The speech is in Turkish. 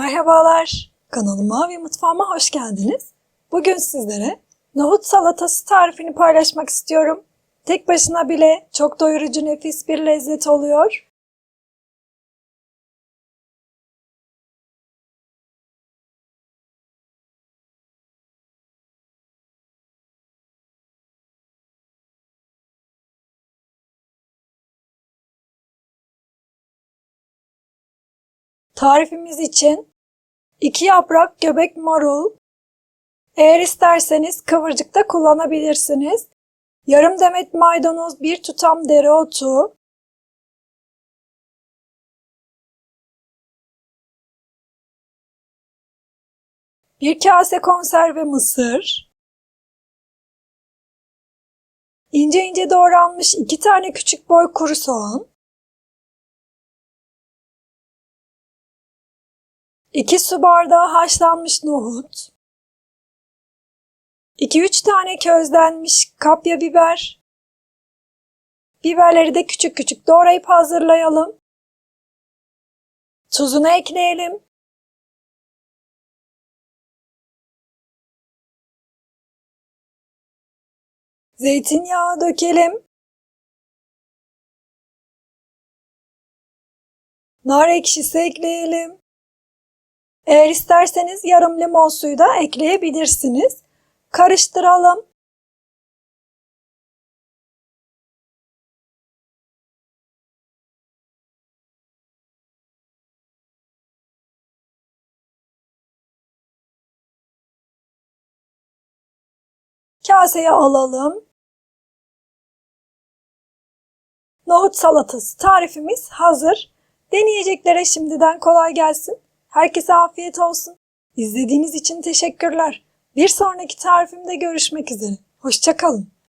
Merhabalar, kanalıma ve mutfağıma hoş geldiniz. Bugün sizlere nohut salatası tarifini paylaşmak istiyorum. Tek başına bile çok doyurucu nefis bir lezzet oluyor. Tarifimiz için 2 yaprak göbek marul, eğer isterseniz kıvırcık kullanabilirsiniz. Yarım demet maydanoz, bir tutam dereotu, bir kase konserve mısır, ince ince doğranmış 2 tane küçük boy kuru soğan, 2 su bardağı haşlanmış nohut, 2-3 tane közlenmiş kapya biber, biberleri de küçük küçük doğrayıp hazırlayalım. Tuzunu ekleyelim. Zeytinyağı dökelim. Nar ekşisi ekleyelim. Eğer isterseniz yarım limon suyu da ekleyebilirsiniz. Karıştıralım. Kaseye alalım. Nohut salatası tarifimiz hazır. Deneyeceklere şimdiden kolay gelsin. Herkese afiyet olsun. İzlediğiniz için teşekkürler. Bir sonraki tarifimde görüşmek üzere. Hoşçakalın.